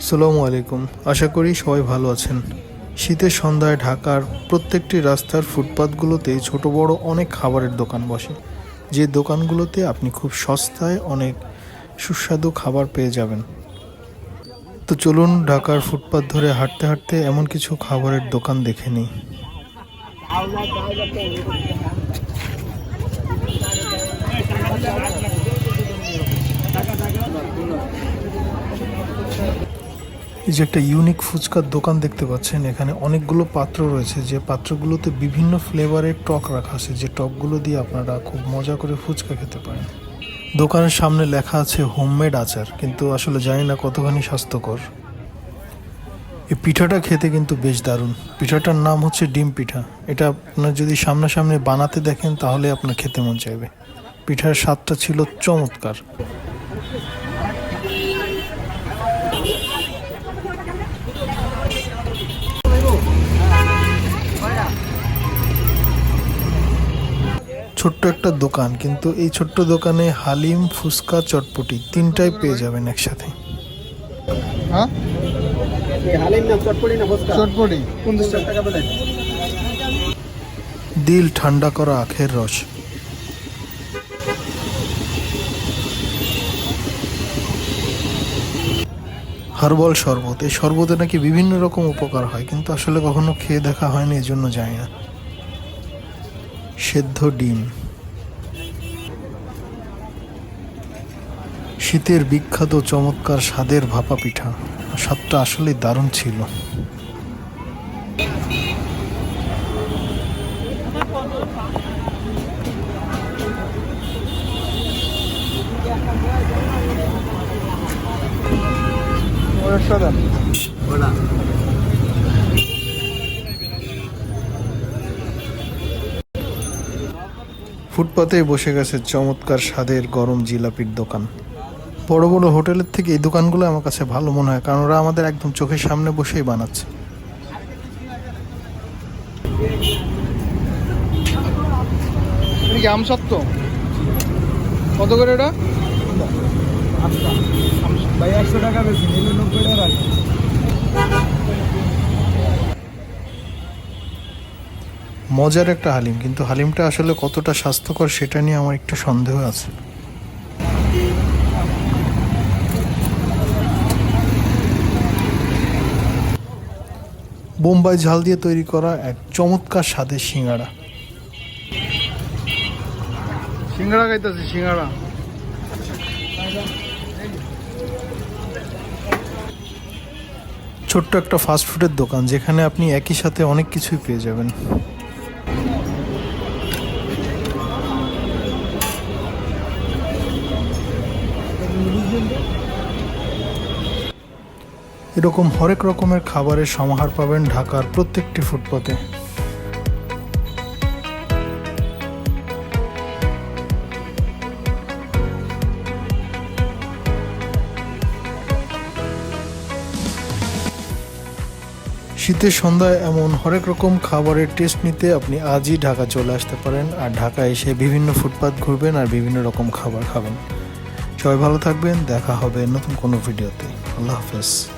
আসসালামু আলাইকুম। আশা করি সবাই ভালো আছেন। শীতের সন্ধ্যায় ঢাকার প্রত্যেকটি রাস্তার ফুটপাতগুলোতে ছোট বড় অনেক খাবারের দোকান বসে। যে দোকানগুলোতে আপনি খুব সস্তায় অনেক সুস্বাদু খাবার পেয়ে যাবেন। তো চলুন ঢাকার ফুটপাত ধরে হাঁটতে হাঁটতে এমন কিছু খাবারের দোকান দেখে নিই। এই যে একটা ইউনিক ফুচকার দোকান দেখতে পাচ্ছেন, এখানে অনেকগুলো পাত্র রয়েছে, যে পাত্রগুলোতে বিভিন্ন ফ্লেভারের টক রাখা আছে, যে টকগুলো দিয়ে আপনারা খুব মজা করে ফুচকা খেতে পারেন। দোকানের সামনে লেখা আছে হোমমেড আচার, কিন্তু আসলে জানি না কতখানি স্বাস্থ্যকর। এই পিঠাটা খেতে কিন্তু বেশ দারুণ। পিঠাটার নাম হচ্ছে ডিম পিঠা। এটা আপনার যদি সামনাসামনি বানাতে দেখেন, তাহলে আপনার খেতে মন চাইবে। পিঠার স্বাদটা ছিল চমৎকার। ছোট্ট একটা দোকান কিন্তু এই ছোট্ট দোকানে হালিম ফুচকা চটপটি তিনটাই পেয়ে যাবেন একসাথে। হ্যাঁ? চটপটি দিল ঠান্ডা করা আখের রস। হার্বাল শরবত। এই শরবতে নাকি বিভিন্ন রকম উপকার হয়, কিন্তু আসলে কখনো খেয়ে দেখা হয়নি, এজন্য জানি না। সেদ্ধ ডিম। শীতের বিখ্যাত চমৎকার স্বাদের ভাপা পিঠা। স্বাদটা আসলে দারুণ ছিল। ওটা ফুটপাতেই বসে গেছে চমৎকার স্বাদের গরম জিলাপির দোকান। বড় বড় হোটেলের থেকে এই দোকানগুলো আমার কাছে ভালো মনে হয় কারণ ওরা আমাদের একদম চোখের সামনে বসেই বানাচ্ছে। কত করে এটা? ভাই একশো টাকা বেশি নিলে নব্বই টাকা রাখি মজার একটা হালিম কিন্তু হালিমটা আসলে কতটা স্বাস্থ্যকর সেটা নিয়ে আমার একটু সন্দেহ আছে। বোম্বাই ঝাল দিয়ে তৈরি করা এক চমৎকার স্বাদের সিঙ্গাড়া। সিঙ্গাড়া খাইতেছি সিঙ্গাড়া। ছোট্ট একটা ফাস্ট ফুডের দোকান, যেখানে আপনি একই সাথে অনেক কিছুই পেয়ে যাবেন। এরকম হরেক রকমের খাবারের সমাহার পাবেন ঢাকার প্রত্যেকটি ফুটপাতে। শীতের সন্ধ্যায় এমন হরেক রকম খাবারের টেস্ট নিতে আপনি আজই ঢাকা চলে আসতে পারেন আর ঢাকা এসে বিভিন্ন ফুটপাত ঘুরবেন আর বিভিন্ন রকম খাবার খাবেন। সবাই ভালো থাকবেন, দেখা হবে নতুন কোনো ভিডিওতে। আল্লাহ হাফেজ।